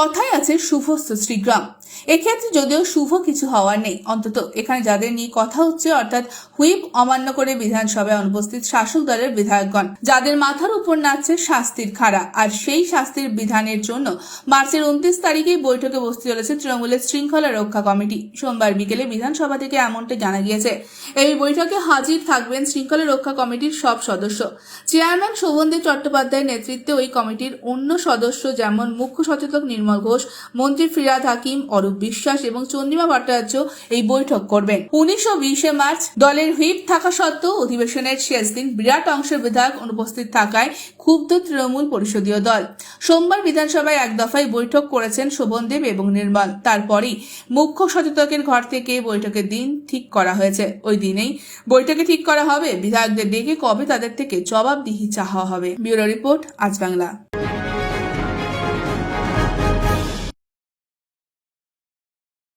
কথায় আছে শুভস্ত শ্রীগ্রাম। এক্ষেত্রে যদিও শুভ কিছু হওয়ার নেই, অন্তত এখানে যাদের নিয়ে কথা হচ্ছে, অর্থাৎ হুইপ অমান্য করে বিধানসভায় অনুপস্থিত শাসক দলের বিধায়কগণ, যাদের মাথার উপর নাচছে শাস্তির খাড়া, আর সেই শাস্তির বিধানের জন্য মার্চের উনত্রিশ তারিখেই বৈঠকে বসতে চলেছে তৃণমূলের শৃঙ্খলা রক্ষা কমিটি। সোমবার বিকেলে বিধানসভা থেকে এমনটা জানা গিয়েছে। এই বৈঠকে হাজির থাকবেন শৃঙ্খলা রক্ষা কমিটির সব সদস্য। চেয়ারম্যান শোভনদেব চট্টোপাধ্যায়ের নেতৃত্বে ওই কমিটির অন্য সদস্য যেমন মুখ্য সচেতক নির্মল ঘোষ, মন্ত্রী ফিরাদ হাকিম, অরূপ বিশ্বাস এবং চন্দ্রিমা ভট্টাচার্য এই বৈঠক করবেন। উনিশ ও বিশে মার্চ দলের হুইপ থাকা সত্ত্বেও অধিবেশনের শেষ দিন বিরাট অংশের বিধায়ক অনুপস্থিত থাকায় ক্ষুব্ধ তৃণমূল পরিষদীয় দল। সোমবার বিধানসভায় এক দফায় বৈঠক করেছেন শোভনদেব এবং নির্মল। তারপরেই মুখ্য সচেতকের ঘর থেকে বৈঠকের দিন ঠিক করা হয়েছে। ওই দিনেই বৈঠকে ঠিক করা হবে। বিধায়কদের ডেকে কবে তাদের থেকে জবাবদিহি চাওয়া হবে। ব্যুরো রিপোর্ট, আজ বাংলা।